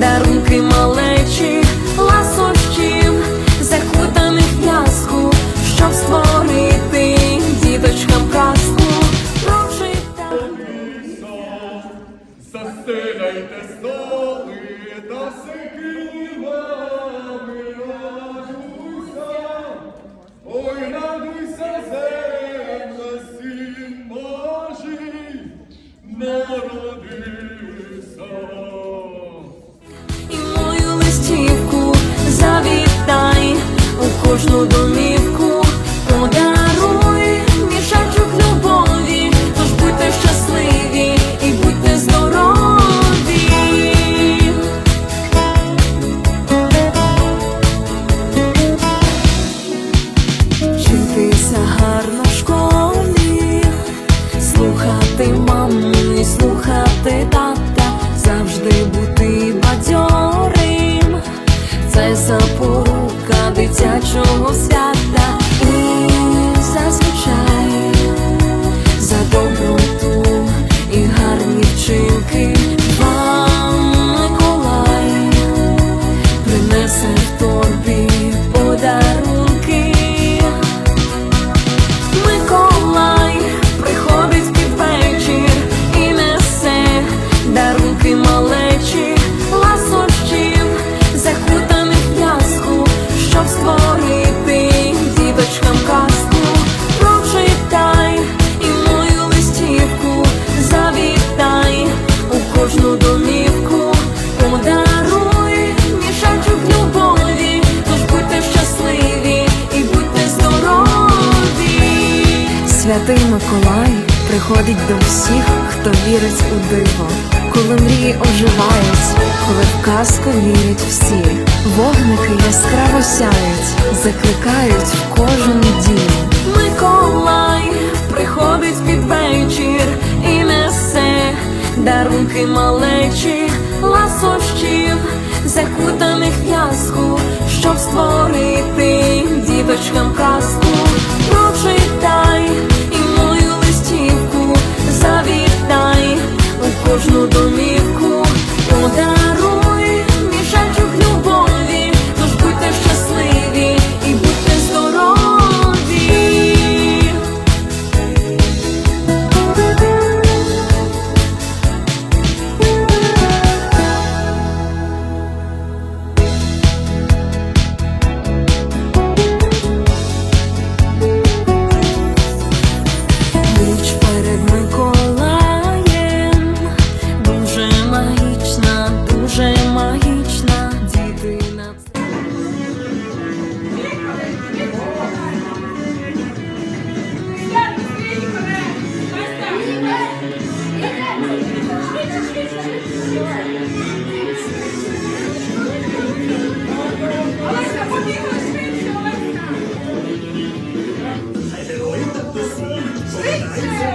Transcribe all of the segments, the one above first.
дарунки малечі, ласощів, закутаних п'яску, щоб створити діточкам казку, прочитати. Застигайте столи та си. 对打 Святий Миколай приходить до всіх, хто вірить у диво, коли мрії оживають, коли в казку вірять всі, вогники яскраво сяють, закликають в кожен дім. Миколай приходить під вечір і несе дарунки малечі, ласощів, закутаних в'язку, щоб створити діточкам казку. Швидше!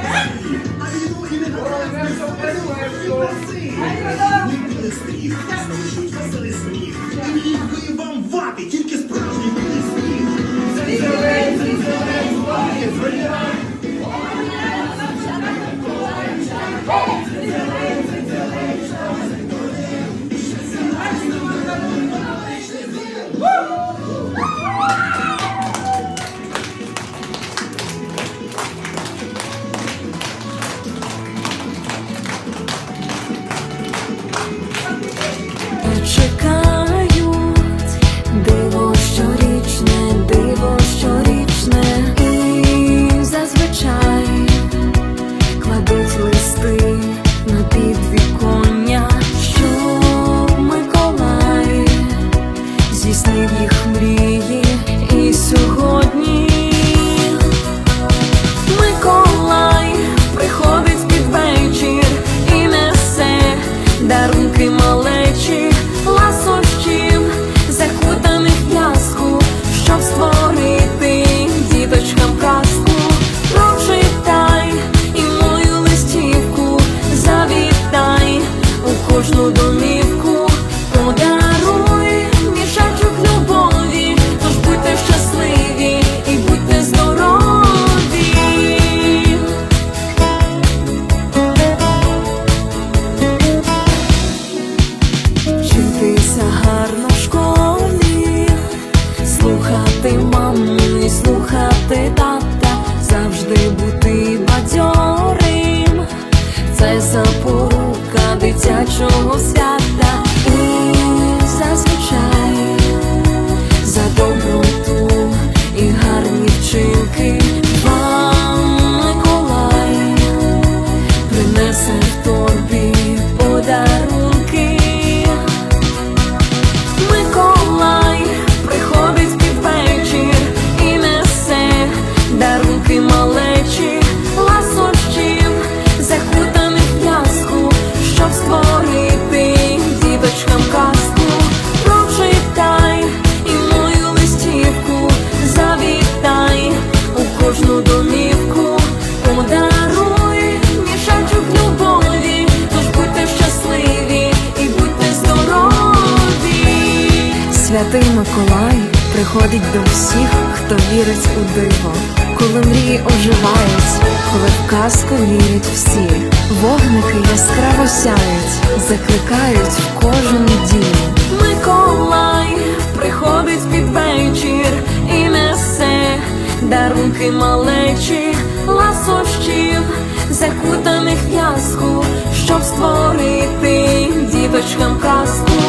Святий Миколай приходить до всіх, хто вірить у диво, коли мрії оживають, коли в казку вірять всі, вогники яскраво сяють, закликають в кожен дім. Миколай приходить під вечір і несе дарунки малечі, ласощів, закутаних в яску, щоб створити діточкам казку.